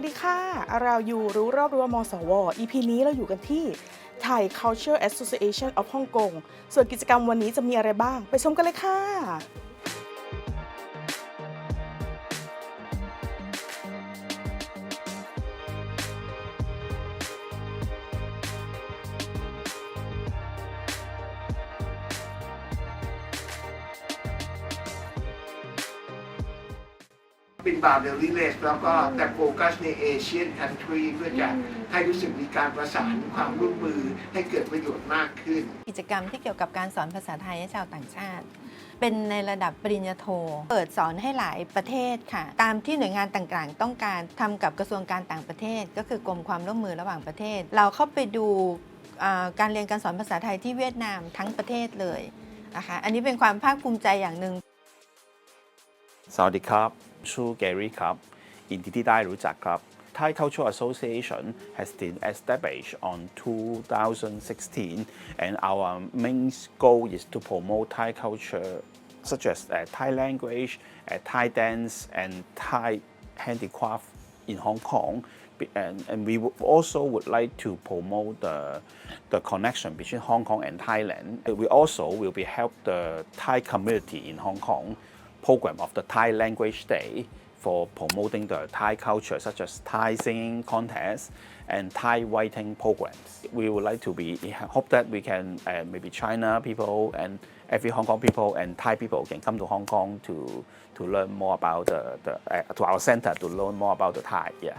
ัสดีค่ะเราอยู่รู้รอบรู้มสว EP นี้เราอยู่กันที่ Thai Culture Association of Hong Kong ส่วนกิจกรรมวันนี้จะมีอะไรบ้าง ไปชมกันเลยค่ะ เป็นบาร์เดลิเลสแล้วก็แต่โฟกัสในเอเชียนคันทรีเพื่อจะให้รู้สึกมีการประสานความร่วมมือให้เกิดประโยชน์มากขึ้น กิจกรรมที่เกี่ยวกับการสอนภาษาไทยให้ชาวต่างชาติ เป็นในระดับปริญญาโท เปิดสอนให้หลายประเทศค่ะ ตามที่หน่วยงานต่างๆ ต้องการทำกับกระทรวงการต่างประเทศ ก็คือกรมความร่วมมือระหว่างประเทศ เราเข้าไปดูอ่าการเรียนการสอนภาษาไทยที่เวียดนามทั้งประเทศเลยนะคะอันนี้เป็นความภาคภูมิใจอย่างหนึ่งสวัสดีครับ through Gary Club in Titidairuzak Club. Thai Cultural Association has been established on 2016 and our main goal is to promote Thai culture such as uh, Thai language, uh, Thai dance and Thai handicraft in Hong Kong and, and we also would like to promote the, the connection between Hong Kong and Thailand. Uh, we also will be help the Thai community in Hong Kong program of the Thai Language Day for promoting the Thai culture, such as Thai singing contests and Thai writing programs. We would like to be hope that we can uh, maybe China people and every Hong Kong people and Thai people can come to Hong Kong to to learn more about the, the uh, to our center to learn more about the Thai. Yeah.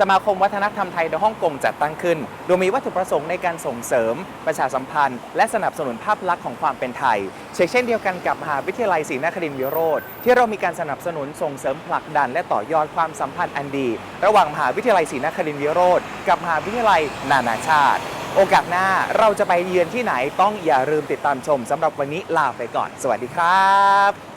สมาคมวัฒนธรรมไทยในฮ่องกงจัดตั้งขึ้น โดยมีวัตถุประสงค์ในการส่งเสริม ประชาสัมพันธ์ และสนับสนุนภาพลักษณ์ของความเป็นไทย เช่นเดียวกันกับมหาวิทยาลัยศรีนครินทรวิโรธที่เรามีการสนับสนุนส่งเสริมผลักดัน และต่อยอดความสัมพันธ์อันดี ระหว่างมหาวิทยาลัยศรีนครินทรวิโรธกับมหาวิทยาลัยนานาชาติ โอกาสหน้าเราจะไปเยือนที่ไหนต้องอย่าลืมติดตามชมสำหรับวันนี้ลาไปก่อน สวัสดีครับ